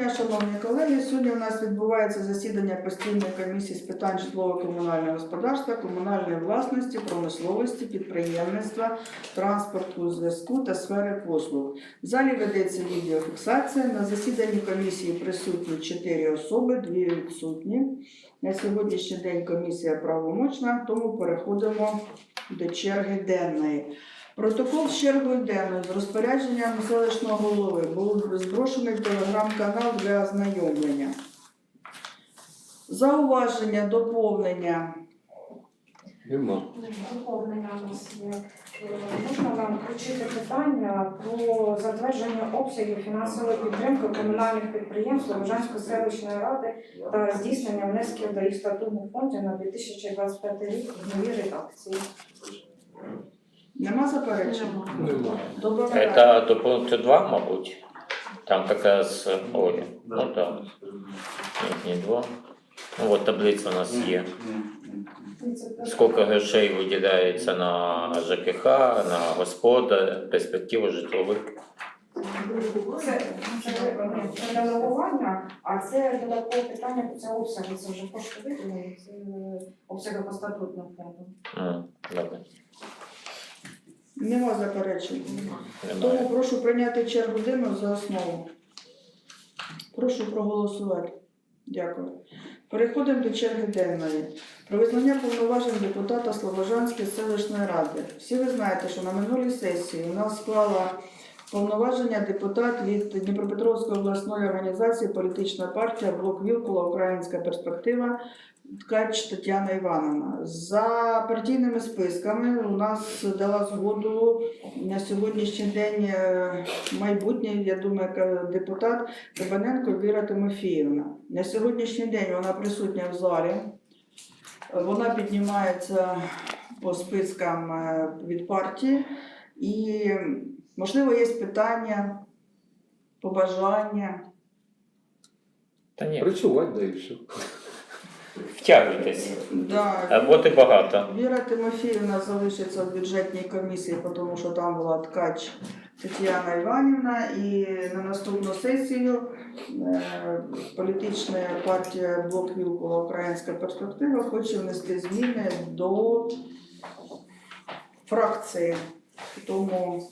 дня, шановні колеги. Сьогодні у нас відбувається засідання постійної комісії з питань житлово-комунального господарства, комунальної власності, промисловості, підприємництва, транспорту, зв'язку та сфери послуг. В залі ведеться відеофіксація. На засіданні комісії присутні 4 особи, 2 відсутні. На сьогоднішній день комісія правомочна, тому переходимо до черги денної. Протокол з чергою денною з розпорядженням селищного голови був зброшений в телеграм-канал для ознайомлення. Зауваження, доповнення. Нема. Доповнення у нас є. Можна вам включити питання про затвердження обсягів фінансової підтримки комунальних підприємств Лужанської селищної ради та здійснення внесків до їх статутних фондів на 2025 рік в новій редакції. Нема заперечень? Нема. Доброго Это до пункту 2, мабуть. Там как раз, ой, ну да, нет, не 2. Ну вот таблиця у нас є. Скільки грошей виділяється на ЖКХ, на господа, перспективу житлових. Це, це, а це додаткове питання, це обсяги, це вже кошти виділені, це обсяги по статутним фондам. М, Добре, Нема заперечень. Тому прошу прийняти чергу денну за основу. Прошу проголосувати. Дякую. Переходимо до черги денної. Про визнання повноважень депутата Слобожанської селищної ради. Всі ви знаєте, що на минулій сесії у нас склала повноваження депутат від Дніпропетровської обласної організації політична партія Блок Вілкула Українська перспектива Ткач Тетяна Івановна. За партійними списками у нас дала згоду на сьогоднішній день е, майбутній, я думаю, ка- депутат Кабаненко Віра Тимофіївна. На сьогоднішній день вона присутня в залі. Вона піднімається по спискам е, від партії. І, можливо, є питання, побажання. Та ні, Працювати да і все. Втягуйтесь. Да. Роботи багато. Віра Тимофіївна залишиться в бюджетній комісії, тому що там була ткач Тетяна Іванівна. І на наступну сесію е, політична партія Блок Вілкула Українська перспектива хоче внести зміни до фракції. Тому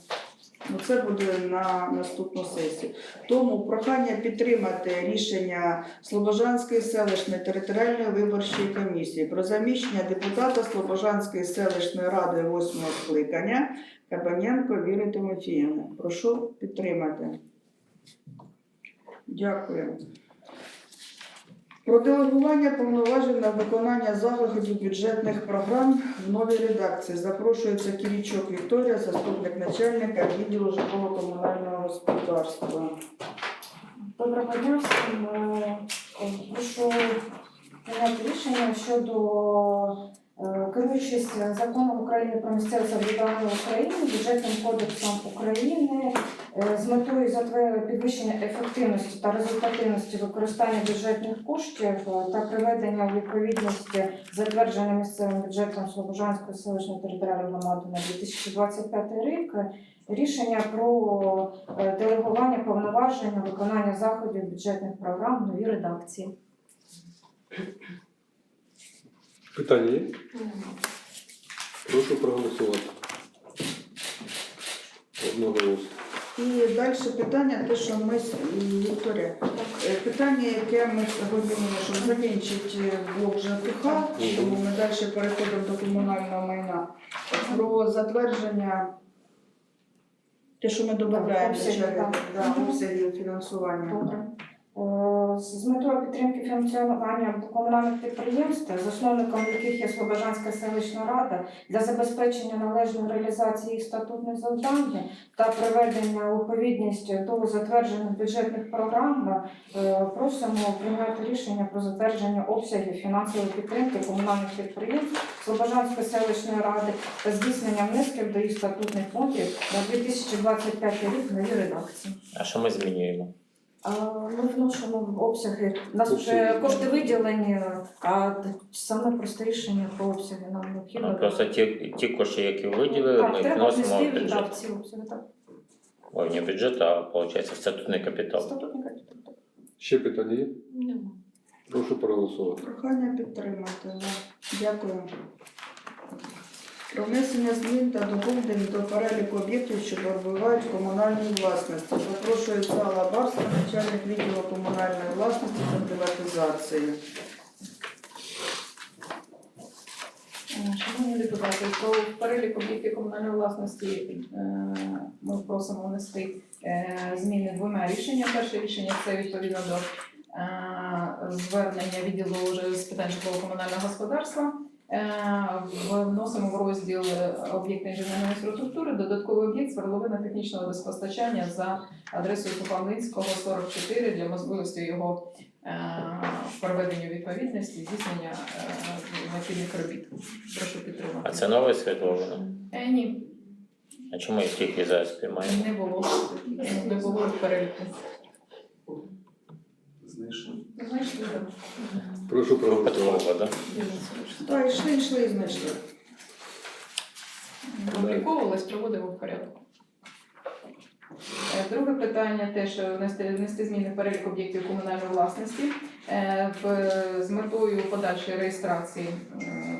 ну, це буде на наступну сесію. Тому прохання підтримати рішення Слобожанської селищної територіальної виборчої комісії про заміщення депутата Слобожанської селищної ради 8 скликання Кабаненко Віри Тимофіївни. Прошу підтримати. Дякую. Про делегування повноважень на виконання заходів бюджетних програм в новій редакції. Запрошується Кірічок Вікторія, заступник начальника відділу житлово-комунального господарства. Доброго дня всім. Е, Прошу прийняти рішення щодо керуючись законом України про місцеве самоврядування України, бюджетним кодексом України е, з метою підвищення ефективності та результативності використання бюджетних коштів е, та приведення у відповідність затвердженим місцевим бюджетом Слобожанської селищної територіальної громади на 2025 рік. е, Рішення про е, делегування повноважень на виконання заходів бюджетних програм в новій редакції. Питання є? Прошу проголосувати. Одноголосно. І далі питання, те, що ми з- Вікторія, е, питання, яке ми сьогодні щоб закінчити блок ЖКХ, тому ми далі переходимо до комунального майна. Про затвердження, те, що ми додаємо обсягів фінансування. Добре. Е, З метою підтримки функціонування комунальних підприємств, засновником яких є Слобожанська селищна рада, для забезпечення належної реалізації їх статутних завдань та приведення відповідність до затверджених бюджетних програм, е, просимо прийняти рішення про затвердження обсягів фінансової підтримки комунальних підприємств Слобожанської селищної ради та здійснення внесків до їх статутних фондів на 2025 рік новій редакції. А що ми змінюємо? Ми вносимо в обсяги. У нас вже кошти виділені, а саме просте рішення про обсяги нам Ну, необхідно. просто ті, ті кошти, які виділили, ми їх треба вносимо в внести бюджет. так, ці обсяги. Так. Ой, не бюджет, а виходить в статутний капітал. Статутний капітал. так. Ще питання є? Нема. Прошу проголосувати. Прохання підтримати. Дякую. Про внесення змін та доповнень до переліку об'єктів, що перебувають в комунальній власності. Запрошується Алла Барська, начальник відділу комунальної власності та приватизації. Е, Шановні депутати, про перелік об'єктів комунальної власності е, ми просимо внести е, зміни двома рішеннями. Перше рішення це відповідно до звернення відділу з питань житлово-комунального господарства. Е, Вносимо в розділ е, об'єкти інженерної інфраструктури додатковий об'єкт свердловина технічного безпостачання за адресою Сухомлинського 44 для можливості його е, приведення у відповідності, здійснення необхідних робіт. Прошу підтримати. А це нове світловина? Е, ні, А чому їх тільки зараз спіймаємо? не було. Не було в переліку. Знайшли. Прошу проголосувати. Да? Так, йшли, йшли і знайшли. Обліковувалась, проводимо в порядку. Е, Друге питання теж внести, внести зміни в перелік об'єктів комунальної власності е, в, з метою подальшої реєстрації м,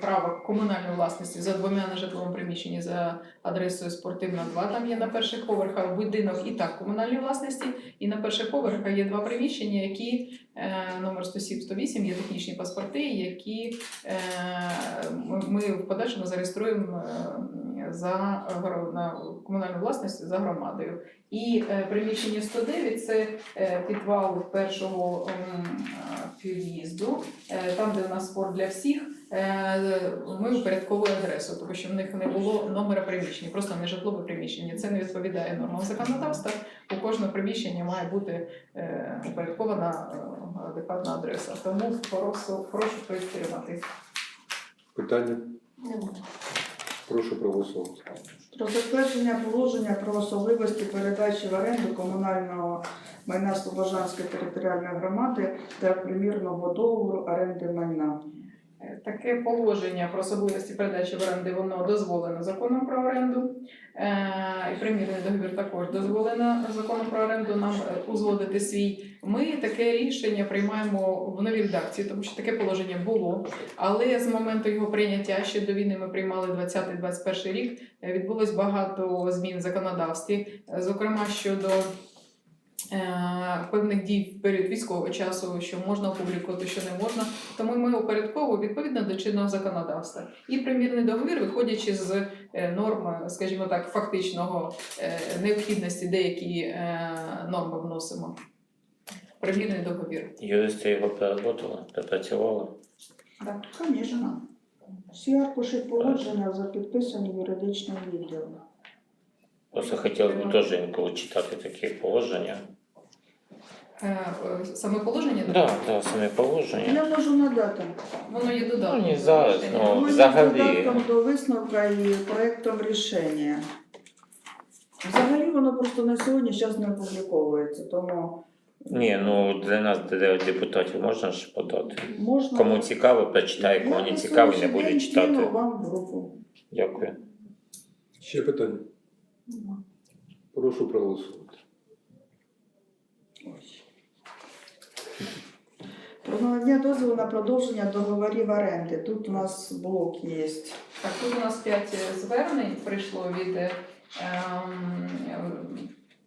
права комунальної власності за двома нежитловим приміщенні за адресою спортивна 2. Там є на перших поверхах будинок і так комунальної власності. І на перших поверхах є два приміщення, які е, номер 107-108 є технічні паспорти, які е, ми, в подальшому зареєструємо е, за на комунальну власність за громадою. І приміщення 109 це підвал першого під'їзду, там, де у нас спорт для всіх. Е, Ми упорядковуємо адресу, тому що в них не було номера приміщення, просто не житлове приміщення. Це не відповідає нормам законодавства. У кожного приміщення має бути е, упорядкована е, адекватна адреса. Тому прошу, прошу підтримати. Питання? Нема. Прошу проголосувати. Про затвердження положення про особливості передачі в оренду комунального майна Слобожанської територіальної громади та примірного договору оренди майна. Таке положення про особливості передачі в оренди воно дозволено законом про оренду. Е, І примірний договір також дозволено законом про оренду нам е, узгодити свій. Ми таке рішення приймаємо в новій редакції, тому що таке положення було. Але з моменту його прийняття ще до війни ми приймали 20-21 рік. е, Відбулось багато змін в законодавстві, зокрема щодо. Е, Певних дій в період військового часу, що можна опублікувати, що не можна, тому ми опорядковуємо відповідно до чинного законодавства. І примірний договір, виходячи з е, норм, скажімо так, фактичного е, необхідності, деякі норми вносимо. Примірний договір. Юристи його переработали, пропрацювали. Так. Звісно. Всі аркуші погодження вже підписані юридичним відділом. Просто хотілося б теж інколи читати такі положення. Е, Саме положення Так, да, да, самі положення. Я можу надати. воно є додатком. Ну, не зараз, Рішення. ну. Взагалі. додатком до висновка і проєктом рішення. Взагалі воно просто на сьогодні зараз не опубліковується, тому Ні, ну для нас, для депутатів, можна ж подати. можна. Кому цікаво, прочитає, кому не цікаво, не буде читати. вам в групу. Дякую. Ще питання? Прошу проголосувати. Ось. Про надання дозволу на продовження договорів оренди. Тут у нас блок є. Так, тут у нас п'ять звернень прийшло від ем,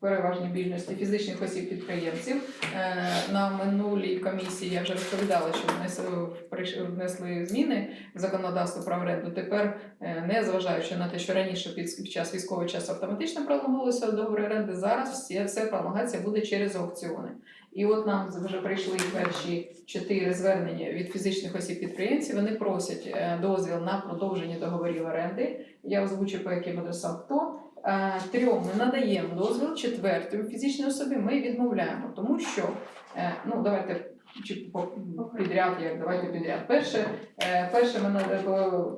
переважній більшості фізичних осіб підприємців. Е, На минулій комісії я вже розповідала, що внесли, внесли зміни в законодавство про оренду. Тепер, е, не зважаючи на те, що раніше під, час військового часу автоматично пролонговувалися договори оренди, зараз всі, все пролонгація буде через аукціони. І от нам вже прийшли перші чотири звернення від фізичних осіб підприємців. Вони просять е, дозвіл на продовження договорів оренди. Я озвучу по яким адресам хто. Е, Трьом ми надаємо дозвіл, четвертим фізичній особі ми відмовляємо, тому що е, ну давайте чи підряд, як давайте підряд. Перше, е, перше ми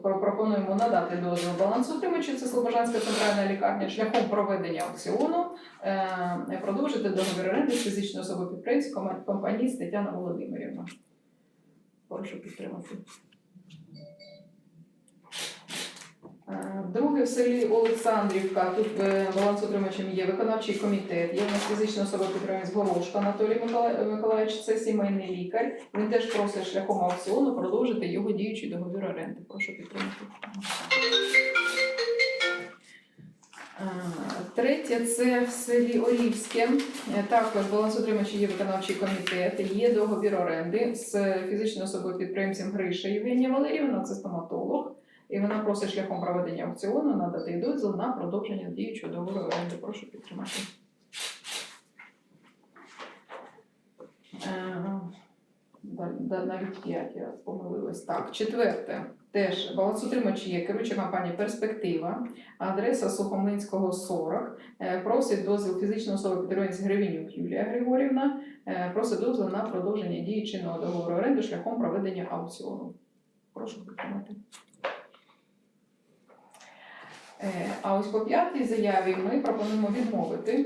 пропонуємо надати дозвіл балансоутримувачу, це Слобожанська центральна лікарня, шляхом проведення аукціону продовжити договір оренди з фізичної особи підприємців кома- компанії Тетяна Володимирівна. Прошу підтримати. Е, Друге в селі Олександрівка. Тут е, балансотримачем є виконавчий комітет. Є в нас фізична особа підприємець Горошко Анатолій Микола- Миколаївич. Це сімейний лікар. Він теж просить шляхом аукціону продовжити його діючий договір оренди. Прошу підтримати. Е, Третє це в селі Орівське. Е, Також балансотримачі є виконавчий комітет, є договір оренди з фізичною особою підприємцем Гриша Євгенія Валеріївна, це стоматолог. І вона просить шляхом проведення аукціону надати дозвіл на продовження діючого договору оренди. Прошу підтримати. Е, Навіть п'ять я помилилась. Так, четверте. Теж балансотримачі є керуюча компанія Перспектива, адреса Сухомлинського 40. Е, Просить дозвіл фізичної особи підприємець Гривенюк Юлія Григорівна. е, Просить дозвіл на продовження дії чинного договору оренди шляхом проведення аукціону. Прошу підтримати. Е, А ось по п'ятій заяві ми пропонуємо відмовити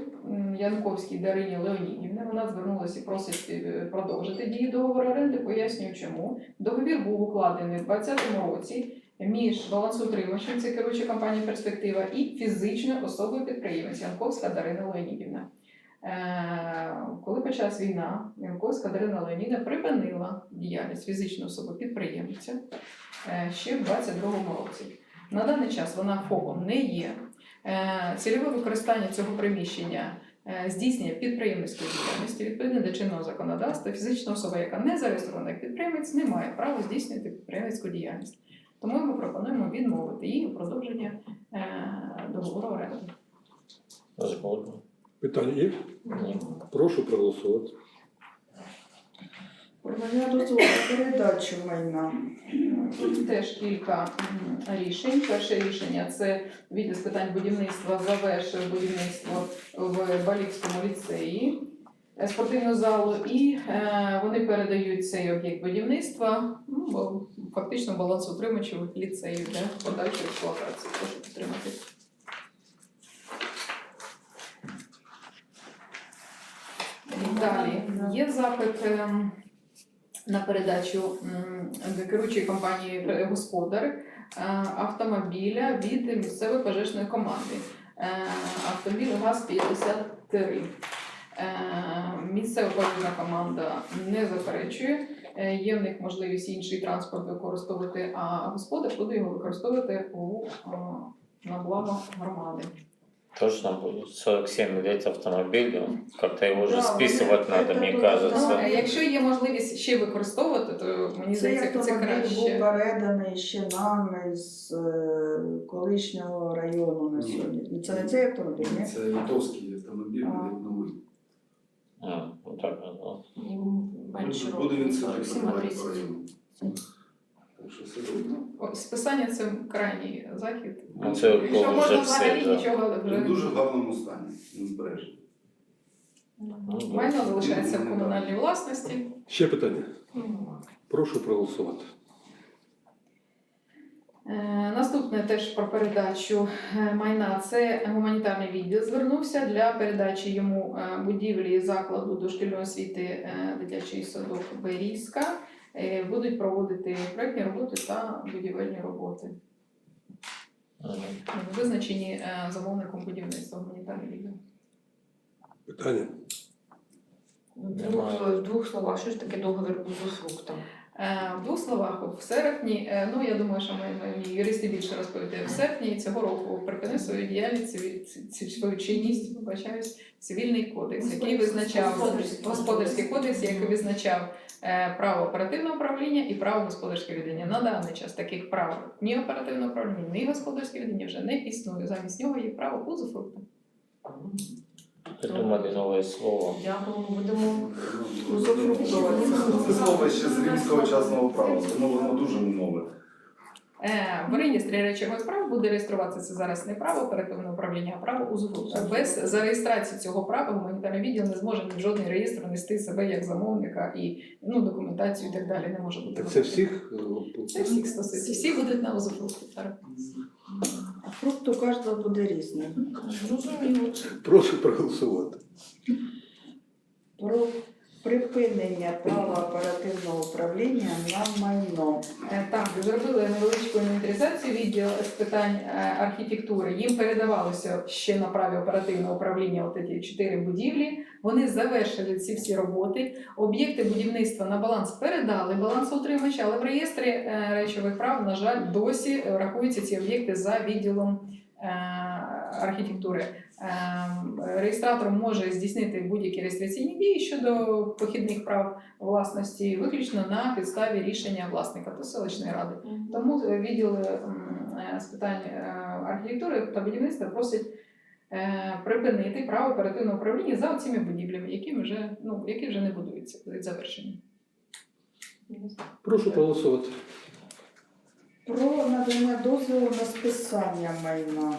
Янковській Дарині Леонідівні. Вона звернулася і просить е, продовжити дію договору оренди. Пояснюю, чому договір був укладений у 2020 році між балансоутримувачем, це керуюча компанія Перспектива, і фізичною особою підприємець Янковська Дарина Леонідівна. Е, Коли почалась війна, Янковська Дарина Леонідівна припинила діяльність фізичної особи підприємця ще в 2022 році. На даний час вона ФОПом не є. Е, Цільове використання цього приміщення е, здійснює підприємницької діяльності відповідно до чинного законодавства. Фізична особа, яка не зареєстрована як підприємець, не має права здійснювати підприємницьку діяльність. Тому ми пропонуємо відмовити її у продовження е, договору оренди. Питання є? Ні. Прошу проголосувати. Про надання дозволу майна. Тут теж кілька рішень. Перше рішення це відділ з питань будівництва завершив будівництво в Балівському ліцеї е, спортивну залу, і е, вони передають цей об'єкт будівництва ну, бо фактично балансоутримувачу ліцею для подальшої експлуатації. Прошу підтримати. Далі є запит ем, на передачу м, керуючої компанії «Ре- господар е, автомобіля від місцевої пожежної команди. Е, Автомобіль ГАЗ-53. Е, Місцева пожежна команда не заперечує. Є в них можливість інший транспорт використовувати, а господар буде його використовувати у, на благо громади. Точно будет 47 лет автомобилю. Как-то его уже Да, списывать ну, надо, это мне тоже, Ну, кажется. е, якщо є можливість ще використовувати, то мені Цей здається, це автомобіль був краще. переданий ще нами з е, колишнього району на сьогодні. Це не цей автомобіль, ні? Це литовський автомобіль, А. буде новий. А, вот так вот. Менше Буде він 47 перебувати по району. Так що все добре. О, Списання це крайній захід. Ну, це Якщо коли можна вже все, взагалі да. нічого вже в дуже гарному стані, він збережений. майно залишається в комунальній власності. Ще питання. Прошу проголосувати. Е, Наступне теж про передачу е, майна. Це гуманітарний відділ звернувся для передачі йому е, будівлі закладу дошкільної освіти е, дитячий садок Берізка. Е, Будуть проводити проектні роботи та будівельні роботи. Мгм. Визначені е, замовником будівництва гуманітарної війни? Питання. В двох, в двох словах, що ж таке договір узуфруктом? Е, В двох словах, в серпні, е, ну я думаю, що ми, ми юристи більше розповіли. В серпні цього року припинив свою діяльність, свою чинність, вибачаюсь, цивільний кодекс, який визначав Господарський. кодекс, який визначав е, право оперативного управління і право господарського віддання. На даний час таких прав ні оперативного управління, ні господарського віддання вже не існує. Замість нього є право узуфрукту. Придумали новое слово. Дякуємо, будемо. Це слово ще з римського частного права, тому воно дуже нове. Е, В реєстрі речових справ буде реєструватися це зараз не право оперативного управління, а право узгодження. Без зареєстрації цього права гуманітарний відділ не зможе ні в жодний реєстр нести себе як замовника і ну, документацію і так далі не може бути. Так це всіх? е, Це всіх стосується. Всі будуть на узуфрукті. А фрукт у кожного буде різний. Зрозуміло. Прошу проголосувати. Про припинення права оперативного управління на майно. Е, Так, зробили невеличку інвентаризацію відділ з питань е, архітектури. Їм передавалося ще на праві оперативного управління от ці чотири будівлі. Вони завершили ці всі роботи. Об'єкти будівництва на баланс передали балансоутримача, але в реєстрі е, речових прав, на жаль, досі рахуються ці об'єкти за відділом архітектури. Ем, Реєстратор може здійснити будь-які реєстраційні дії щодо похідних прав власності виключно на підставі рішення власника та селищної ради. Тому е, відділ е, м, е, з питань е, архітектури та будівництва просить припинити право оперативного управління за цими будівлями, які вже ну які вже не будуються, будуть завершені. Прошу проголосувати. Про надання дозволу на списання майна.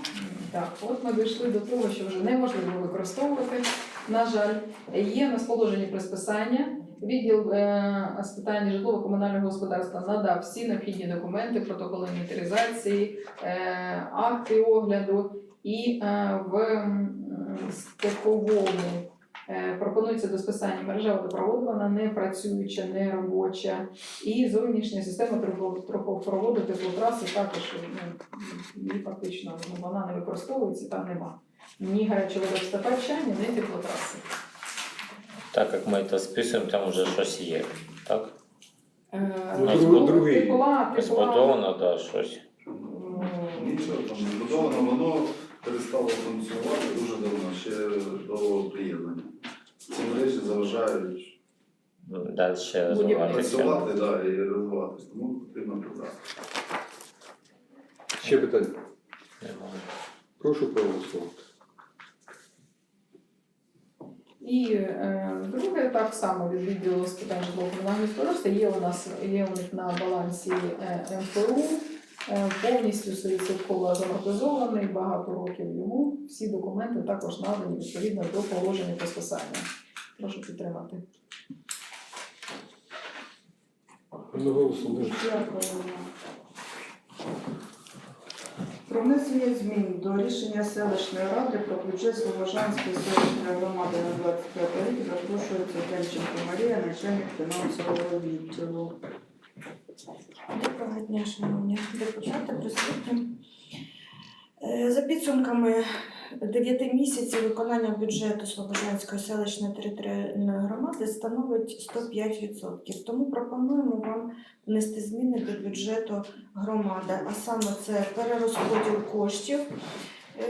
Так, от ми дійшли до того, що вже неможливо використовувати. На жаль, є в нас положення про списання. Відділ е, з питань житлово-комунального господарства надав всі необхідні документи, протоколи інвентаризації, е, акти огляду і е, в степовому пропонується до списання мережа водопроводу, вона не працююча, не робоча. І зовнішня система трубо- трубопроводу теплотраси також ну, фактично ну, вона не використовується, там нема ні гарячого водопостачання, ні теплотраси. Так як ми це списуємо, там вже щось є. Так? Е, Ну, друг- другий. Тепла, тепла. Збудовано, да, щось. Нічого там не збудовано, воно перестало функціонувати дуже давно, ще до приєднання. Ці мережі заважають Далі розвиватися. працювати да, і розвиватися, тому потрібно прибрати. Ще питання. Немає. Прошу проголосувати. І е, друге, так само від відділу з питань житлово-комунального господарства є у нас є у них на балансі е, МПУ, е, повністю соцсятково замортизований, багато років йому. Всі документи також надані відповідно до положення про списання. Прошу підтримати. Дякую. Про внесення змін до рішення селищної ради про бюджет Слобожанської селищної громади на 25 рік запрошується Демченко Марія, начальник фінансового відділу. Доброго дня, шановні депутати, присутні. Е, За підсумками 9 місяців виконання бюджету Слобожанської селищної територіальної громади становить 105%. Тому пропонуємо вам внести зміни до бюджету громади, а саме це перерозподіл коштів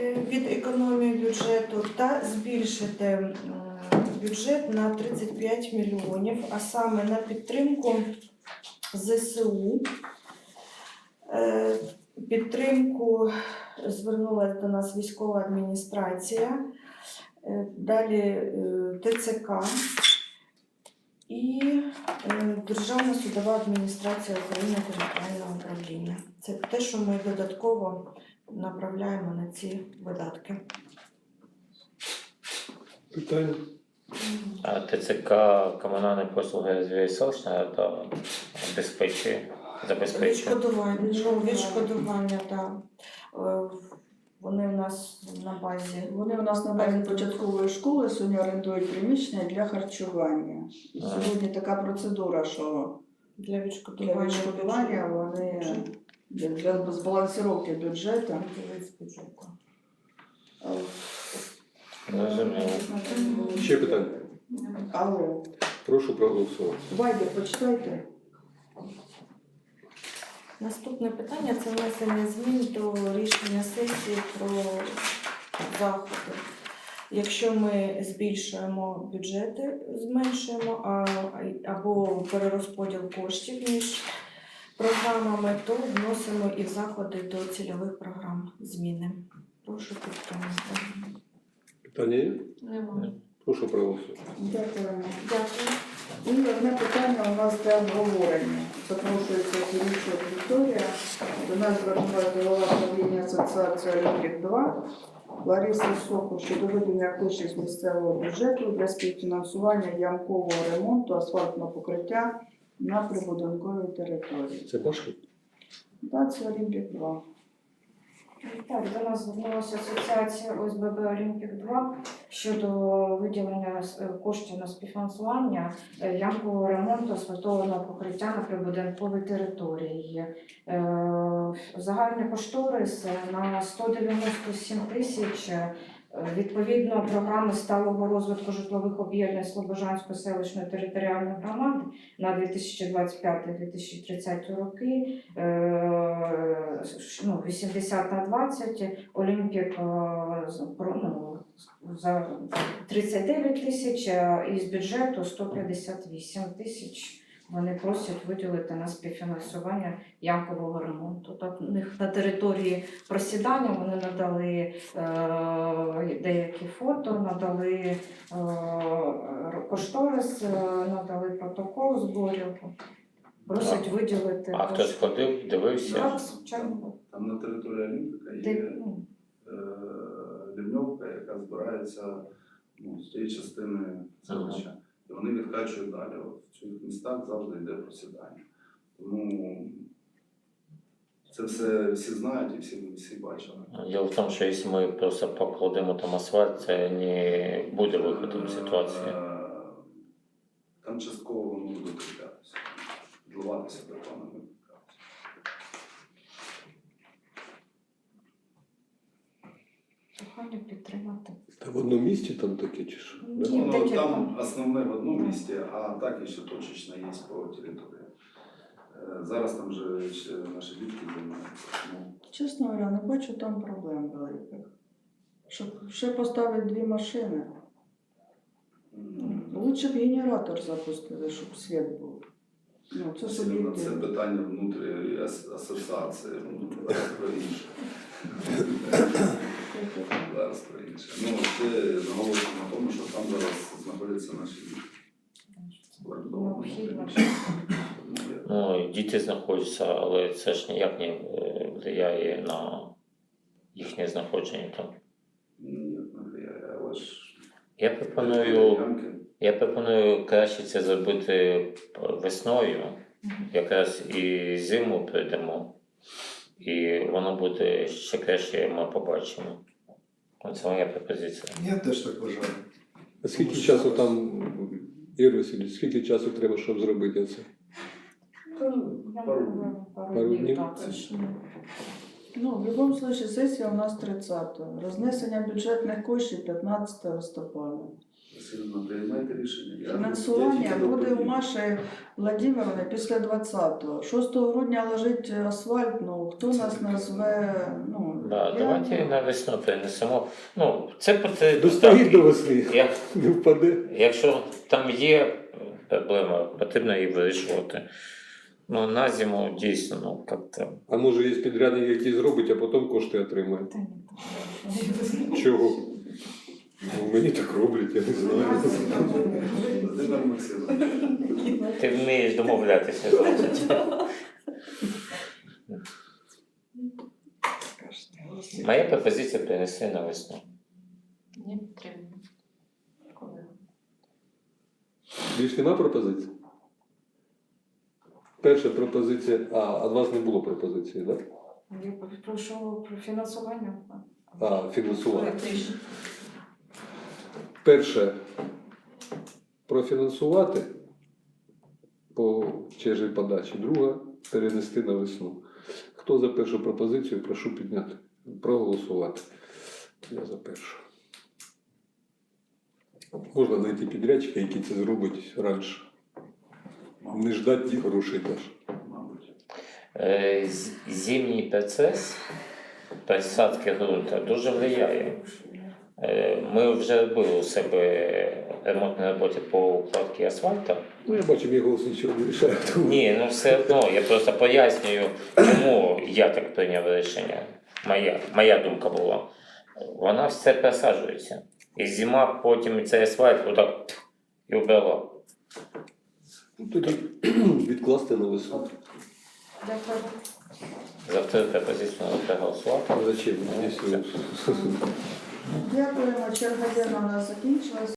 е, від економії бюджету та збільшити бюджет на 35 мільйонів, а саме на підтримку ЗСУ. Е, Підтримку звернулася до нас військова адміністрація, е, далі е, ТЦК і Державна судова адміністрація України територіального управління. Це те, що ми додатково направляємо на ці видатки. Питання. А ТЦК комунальні послуги зв'язочна та обезпечує, забезпечує. Відшкодування, ну, Відшкодування. так. Е, Вони у нас на базі. Вони у нас на базі початкової школи сьогодні орендують приміщення для харчування. І Ага. сьогодні така процедура, що Для для відшкодування, відшкодування вони для, для збалансировки бюджету. Дивись бюджету. Розумію. Ще питання. Алло. Прошу проголосувати. Вайдер, почитайте. Наступне питання це внесення змін до рішення сесії про заходи. Якщо ми збільшуємо бюджети, зменшуємо а, або перерозподіл коштів між програмами, то вносимо і в заходи до цільових програм зміни. Прошу підтримати. Питання є? Немає. Прошу проголосувати. Дякуємо. Дякую. І одне питання у нас для обговорення. Запрошується Киричок Вікторія. До нас звернулася голова правління Асоціації Олімпік 2 Лариса Сохо щодо виділення коштів з місцевого бюджету для співфінансування ямкового ремонту асфальтного покриття на прибудинковій території. Це Пашка? Так, це Олімпік 2. Так, до нас звернулася асоціація ОСББ Олімпік 2 щодо виділення е, коштів на співфінансування е, ямкового ремонту асфальтованого покриття на прибудинковій території. Е, Загальний кошторис на 197 тисяч. Відповідно, програми сталого розвитку житлових об'єднань Слобожанської селищної територіальної громади на 2025-2030 роки е, ну, 80 на 20, Олімпік е, з- ну, за 39 тисяч, а із бюджету 158 тисяч. Вони просять виділити на співфінансування ямкового ремонту. Так, у них на території просідання вони надали е, деякі фото, надали е, кошторис, е, надали протокол зборів. Просять виділити. А хтось ходив, дивився? Так, звичайно. Там на території Олімпіка є ну, е, лівньовка, яка збирається ну, з тієї частини селища. І вони відкачують далі. В цих містах завжди йде просідання. Тому це все всі знають і всі, всі бачили. Дело в том, что если мы просто покладемо там асфальт, це не буде виходом з ситуації. Е, Там частково воно буде кріплятися. Вливатися бетоном і кріплятися. Прохання підтримати. Та в одному місті там таке чи що? да? Ні, Ну, декілька. там основне в одному місті, а так і ще точечно є по території. Е, Зараз там вже ще наші дітки займаються. Ну, Чесно говоря, не бачу там проблем великих. Щоб ще поставити дві машини. м, Лучше б генератор запустили, щоб світ був. Ну, це Це, суб'єктивно. це питання внутрі ас- асоціації, ну, про інше. Зараз про інше. Ну, це наголошую на тому, що там зараз знаходяться наші діти. Ну, і діти знаходяться, але це ж ніяк не е, впливає на їхнє знаходження там. Ні, не влияє, але ж Я пропоную, я пропоную краще це зробити весною, якраз і зиму прийдемо, і воно буде ще краще, ми побачимо. Оце моя пропозиція. Я теж так вважаю. А скільки часу там, Ігор Васильович, скільки часу треба, щоб зробити це? Я Пару думаю, пару Пару днів, днів? так. це ж, ну, Ну, в будь-якому випадку сесія у нас 30-го. Рознесення бюджетних коштів 15 листопада. Васильівна, приймайте рішення. Я- я Фінансування тільки буде у. Маші Владимировни після 20-го. 6 грудня лежить асфальт, ну хто нас назве, ну, Да, я- давайте на весну перенесемо. Ну, це потрібно. Достоїть до весни, Як, не впаде. якщо там є проблема, потрібно її вирішувати. Ну, на зиму дійсно, ну, як-то. А може є підрядник, який зробить, а потім кошти отримає. Чого? Ну, мені так роблять, я не знаю. Ти вмієш домовлятися Моя пропозиція перенести на весну. Не підтримую. Коли? Більш нема пропозицій? Перша пропозиція, а, а у вас не було пропозиції, так? Я прошу про фінансування. А, фінансування. Перше профінансувати по черзі подачі, друга перенести на весну. Хто за першу пропозицію, прошу підняти, проголосувати. Я за першу. Можна знайти підрядчика, який це зробить раніше. Не ждати ті грошей теж. Е, з- Зимній процес пересадки ґрунту дуже впливає. Е, Ми вже робили у себе ремонтні роботи по укладці асфальту. Ну, я бачу, мій голос нічого не рішає. тому- Ні, ну все одно я просто пояснюю, чому я так прийняв рішення. Моя, моя думка була. Вона все пересаджується. І зима потім цей асфальт отак і вбила. Ну, Тоді відкласти на весну. Дякую. За вторую пропозицію проголосувати. Зачем? Якщо... Дякуємо, черга денна у нас закінчилась.